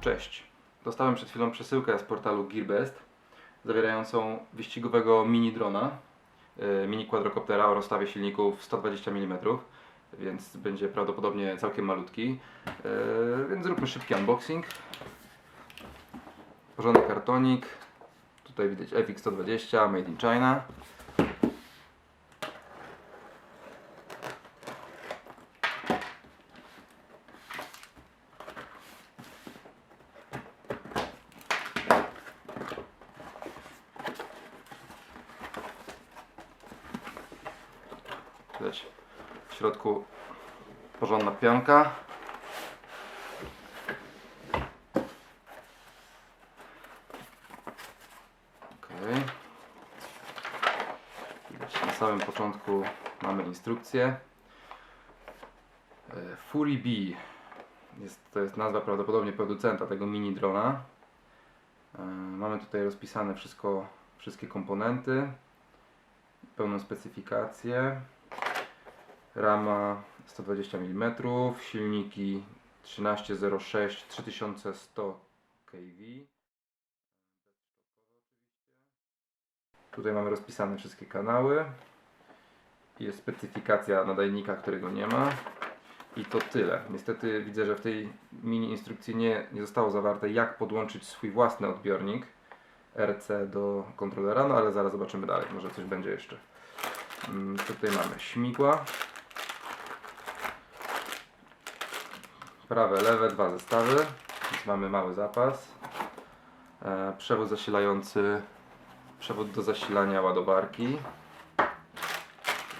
Cześć. Dostałem przed chwilą przesyłkę z portalu Gearbest zawierającą wyścigowego mini drona, e, mini quadrocoptera o rozstawie silników 120 mm, więc będzie prawdopodobnie całkiem malutki. E, Więc zróbmy szybki unboxing. Porządny kartonik. Tutaj widać FX120 Made in China. Widać w środku porządna pianka. Okej. Widać na samym początku mamy instrukcję. E, Fury B jest, to jest nazwa prawdopodobnie producenta tego mini drona. E, Mamy tutaj rozpisane wszystko, wszystkie komponenty, pełną specyfikację. Rama 120 mm, silniki 1306 3100 kV. Tutaj mamy rozpisane wszystkie kanały. Jest specyfikacja nadajnika, którego nie ma. I to tyle. Niestety widzę, że w tej mini instrukcji nie, nie zostało zawarte jak podłączyć swój własny odbiornik RC do kontrolera, no ale zaraz zobaczymy dalej, może coś będzie jeszcze. Mm, Tutaj mamy śmigła. Prawe, lewe, dwa zestawy. Więc mamy mały zapas. E, przewód zasilający, przewód do zasilania ładowarki.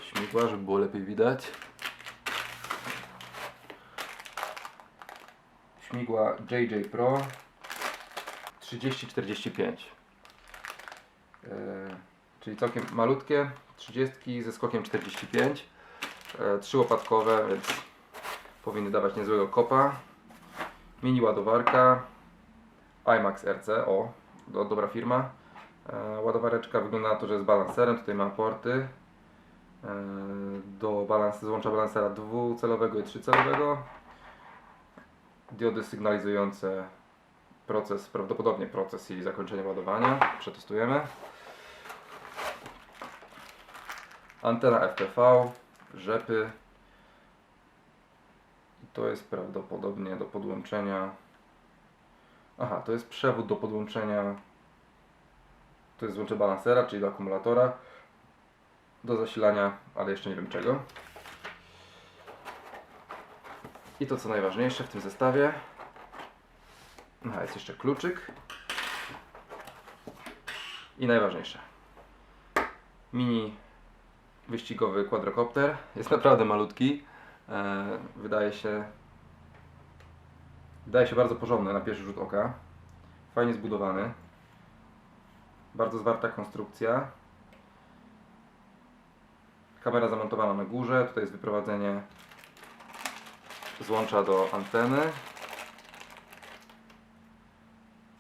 Śmigła, żeby było lepiej widać. Śmigła JJ Pro 3045. E, czyli całkiem malutkie, 30 ze skokiem 45. E, trzy łopatkowe, więc powinny dawać niezłego kopa. Mini ładowarka IMAX RC, o, do, dobra firma. E, ładowareczka wygląda na to, że jest balanserem, tutaj ma porty e, do balans, złącza balansera dwucelowego i trzycelowego. Diody sygnalizujące proces, prawdopodobnie proces i zakończenie ładowania. Przetestujemy. Antena FPV, rzepy. To jest prawdopodobnie do podłączenia. Aha, to jest przewód do podłączenia. To jest złącze balansera, czyli do akumulatora. Do zasilania, ale jeszcze nie wiem czego. I to co najważniejsze w tym zestawie. Aha, jest jeszcze kluczyk. I najważniejsze. Mini wyścigowy quadrocopter. Jest naprawdę malutki. E, wydaje się wydaje się bardzo porządny na pierwszy rzut oka. Fajnie zbudowany. Bardzo zwarta konstrukcja. Kamera zamontowana na górze. Tutaj jest wyprowadzenie złącza do anteny.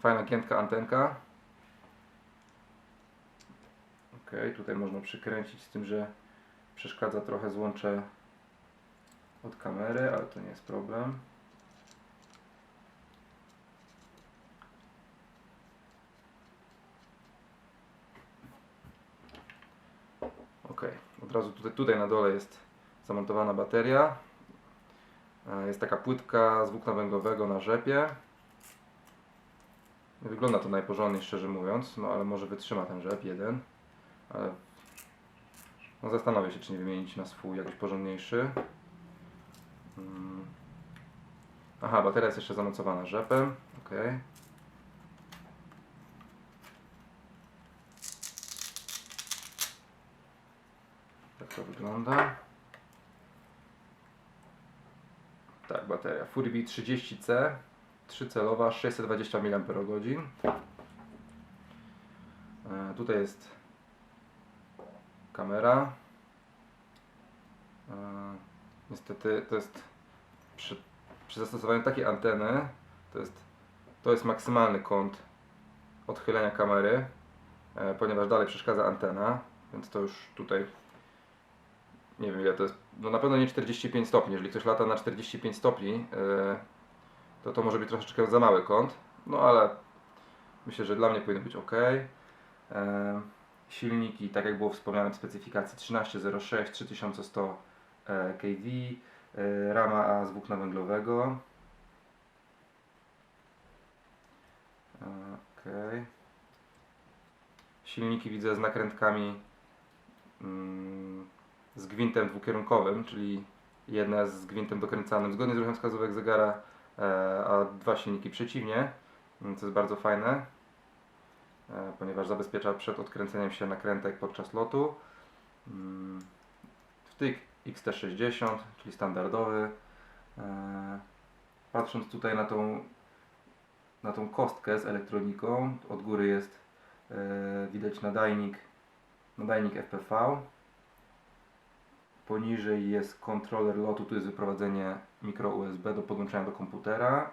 Fajna giętka antenka. Ok, tutaj można przykręcić z tym, że przeszkadza trochę złącze od kamery, ale to nie jest problem. Ok, od razu tutaj, tutaj na dole jest zamontowana bateria. E, Jest taka płytka z włókna węglowego na rzepie. Nie wygląda to najporządniej, szczerze mówiąc, no ale może wytrzyma ten rzep jeden. Ale no zastanowię się, czy nie wymienić na swój jakiś porządniejszy. Mm. Aha, bateria jest jeszcze zamocowana rzepem. Ok. Tak to wygląda. Tak, bateria Fury 30C, 3-celowa, 620 mAh. Tutaj jest kamera. E, niestety to jest przy, przy zastosowaniu takiej anteny to jest, to jest maksymalny kąt odchylenia kamery, e, ponieważ dalej przeszkadza antena, więc to już tutaj nie wiem ile to jest, no na pewno nie 45 stopni, jeżeli ktoś lata na 45 stopni, e, to to może być troszeczkę za mały kąt, no ale myślę, że dla mnie powinno być ok. E, silniki, tak jak było wspomniane w specyfikacji 1306 3100 e, kV, rama A z włókna węglowego. E, Okej. Silniki widzę z nakrętkami mm, z gwintem dwukierunkowym, czyli jedna z gwintem dokręcanym zgodnie z ruchem wskazówek zegara, e, a dwa silniki przeciwnie, mm, co jest bardzo fajne, e, ponieważ zabezpiecza przed odkręceniem się nakrętek podczas lotu. Mm, Wtyk XT60, czyli standardowy. E, Patrząc tutaj na tą, na tą kostkę z elektroniką, od góry jest e, widać nadajnik, nadajnik FPV. Poniżej jest kontroler lotu, tu jest wyprowadzenie mikro USB do podłączenia do komputera.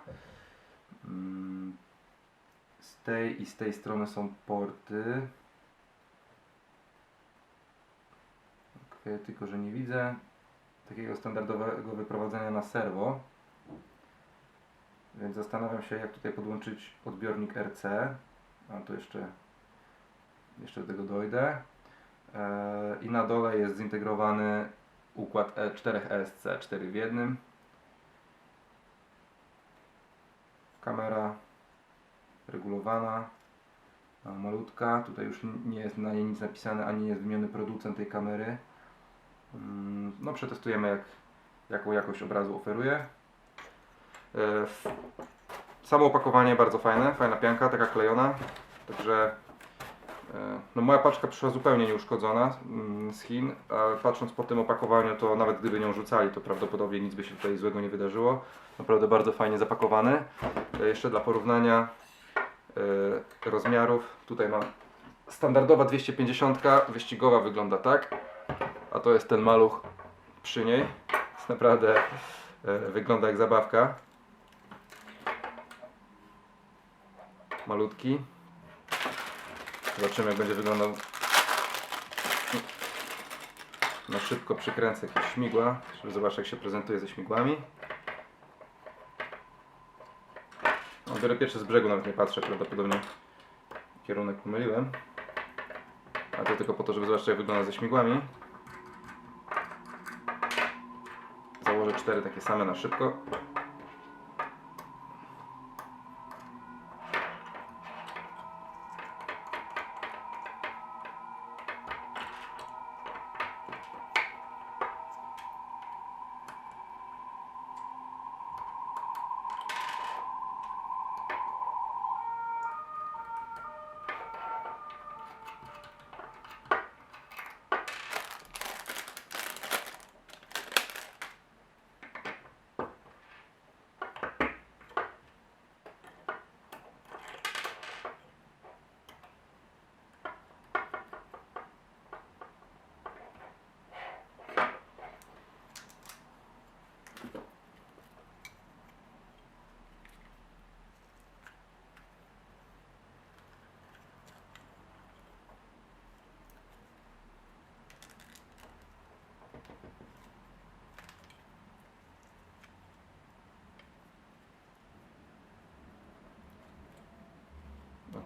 Mm, Z tej i z tej strony są porty. Tylko że nie widzę takiego standardowego wyprowadzenia na serwo. Więc zastanawiam się jak tutaj podłączyć odbiornik RC. A to jeszcze, jeszcze do tego dojdę. E, I na dole jest zintegrowany układ E- 4 ESC, 4 w jednym. Kamera regulowana, malutka. Tutaj już nie jest na niej nic napisane, ani nie jest wymieniony producent tej kamery. Mm, No przetestujemy jak, jaką jakość obrazu oferuje. E, Samo opakowanie bardzo fajne, fajna pianka, taka klejona. Także e, no moja paczka przyszła zupełnie nieuszkodzona mm, z Chin, a patrząc po tym opakowaniu, to nawet gdyby nią rzucali, to prawdopodobnie nic by się tutaj złego nie wydarzyło. Naprawdę bardzo fajnie zapakowany. E, Jeszcze dla porównania rozmiarów, tutaj mam standardowa 250, wyścigowa wygląda tak, a to jest ten maluch przy niej. Jest naprawdę e, wygląda jak zabawka. Malutki. Zobaczymy jak będzie wyglądał. Na szybko przykręcę jakieś śmigła, żeby zobaczyć jak się prezentuje ze śmigłami. No, biorę pierwszy z brzegu, nawet nie patrzę, prawdopodobnie kierunek pomyliłem. A to tylko po to, żeby zobaczyć jak wygląda ze śmigłami. Założę cztery takie same na szybko.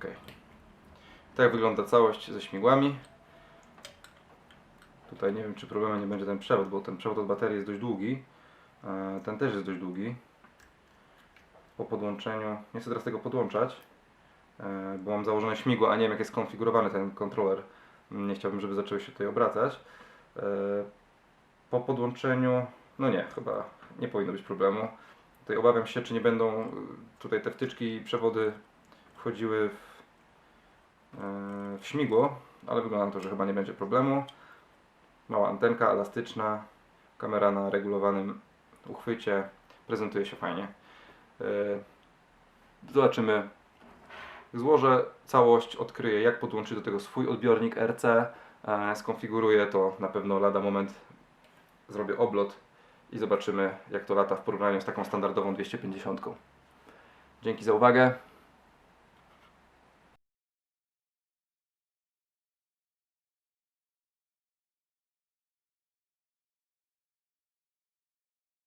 Ok. Tak wygląda całość ze śmigłami. Tutaj nie wiem, czy problemem nie będzie ten przewód, bo ten przewód od baterii jest dość długi. E, Ten też jest dość długi. Po podłączeniu, nie chcę teraz tego podłączać, e, bo mam założone śmigło, a nie wiem jak jest skonfigurowany ten kontroler. Nie chciałbym, żeby zaczęły się tutaj obracać. E, Po podłączeniu, no nie, chyba nie powinno być problemu. Tutaj obawiam się, czy nie będą tutaj te wtyczki i przewody wchodziły w śmigło, ale wygląda na to, że chyba nie będzie problemu. Mała antenka elastyczna, kamera na regulowanym uchwycie, prezentuje się fajnie. E, Zobaczymy. Złożę całość, odkryję jak podłączyć do tego swój odbiornik RC, e, skonfiguruję to na pewno lada moment, zrobię oblot i zobaczymy jak to lata w porównaniu z taką standardową 250. Dzięki za uwagę.